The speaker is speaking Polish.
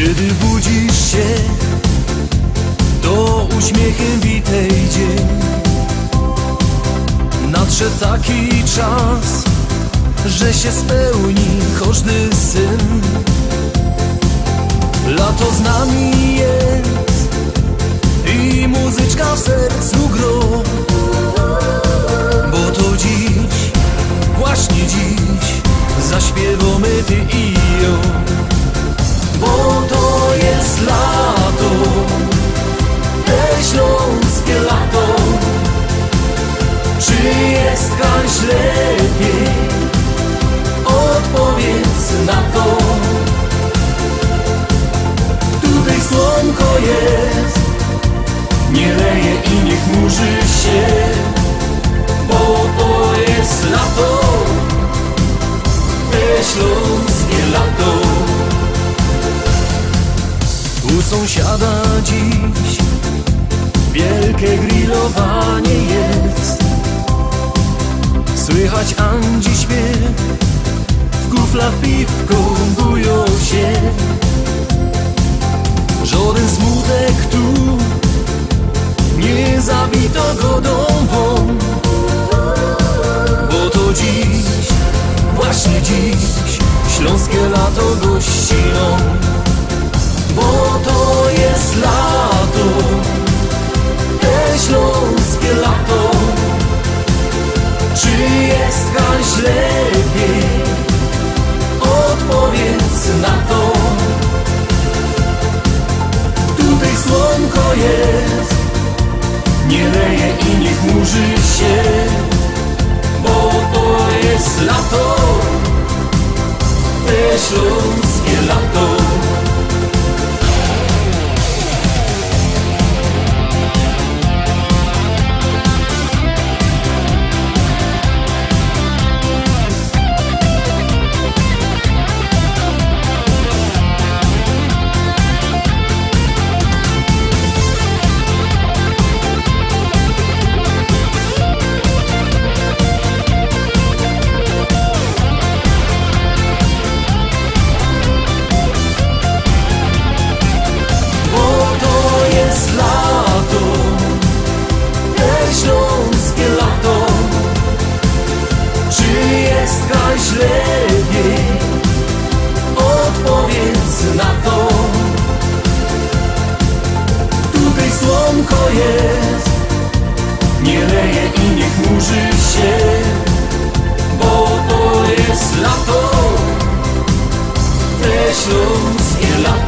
Kiedy budzisz się To uśmiechem witaj dzień. Nadszedł taki czas Że się spełni każdy syn. Lato z nami jest I muzyczka w sercu gro. Bo to dziś, właśnie dziś Zaśpiewamy ty i ja bo to jest lato, te śląskie lato. Czy jest kaś lepiej? Odpowiedz na to. Tutaj słonko jest, nie leje i nie chmurzy się, sąsiada dziś. Wielkie grillowanie jest. Słychać Andzi śpiew, w kuflach piwko bują się. Żaden smutek tu nie zabito go dąbą jest, nie leje i nie chmurzy się, bo to Odpowiedz na to. Tutaj słonko jest. Nie leje i nie chmurzy się Bo to jest lato. Te śląskie lato